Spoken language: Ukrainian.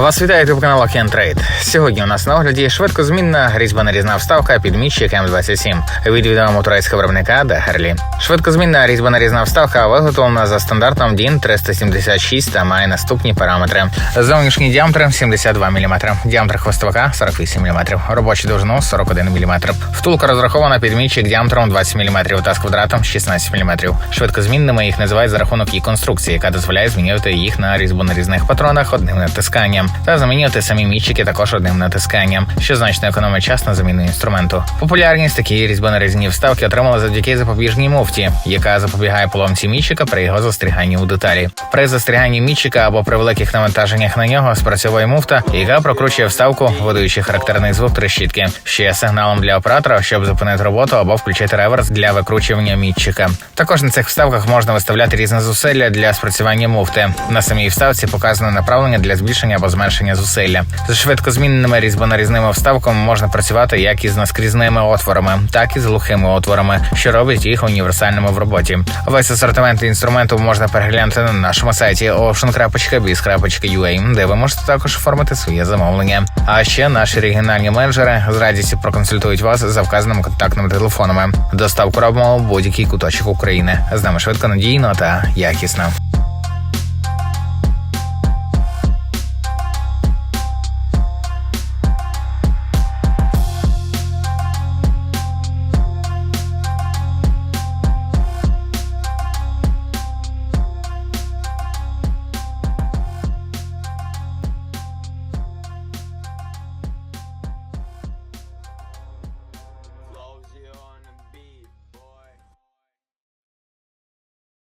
Вас вітає ютуб канал Trade. Сьогодні у нас на огляді швидкозмінна різьбана різна вставка під мічик М27 від відомого турецького виробника Дегерлі. Швидкозмінна різьбана різна вставка виготовлена за стандартом DIN 376 та має наступні параметри. Зовнішній діаметр 72 мм, діаметр хвостовика 48 мм, робочу довжину 41 мм. Втулка розрахована під мічик діаметром 20 мм та з квадратом 16 мм. Швидкозмінними їх називають за рахунок її конструкції, яка дозволяє змінювати їх на різьбонарізних патронах одним натисканням та замінювати самі мічики також одним натисканням, що значно економить час на заміну інструменту. Популярність такі різьбонарізні вставки отримали завдяки запобіжній муфті, яка запобігає поломці мічика при його застріганні у деталі. При застріганні мічика або при великих навантаженнях на нього спрацьовує муфта, яка прокручує вставку, видаючи характерний звук трещітки, що є сигналом для оператора, щоб зупинити роботу або включити реверс для викручування мітчика. Також на цих вставках можна виставляти різне зусилля для спрацювання муфти. На самій вставці показано направлення для збільшення або зменшення зусилля. З швидкозмінними різьбонарізними вставками можна працювати як із наскрізними отворами, так і з глухими отворами, що робить їх універсальними в роботі. Весь асортимент інструменту можна переглянути на нашому сайті ocean.biz.ua, де ви можете також оформити своє замовлення. А ще наші регіональні менеджери з радістю проконсультують вас за вказаними контактними телефонами. Доставку робимо в будь-який куточок України. З нами швидко, надійно та якісно.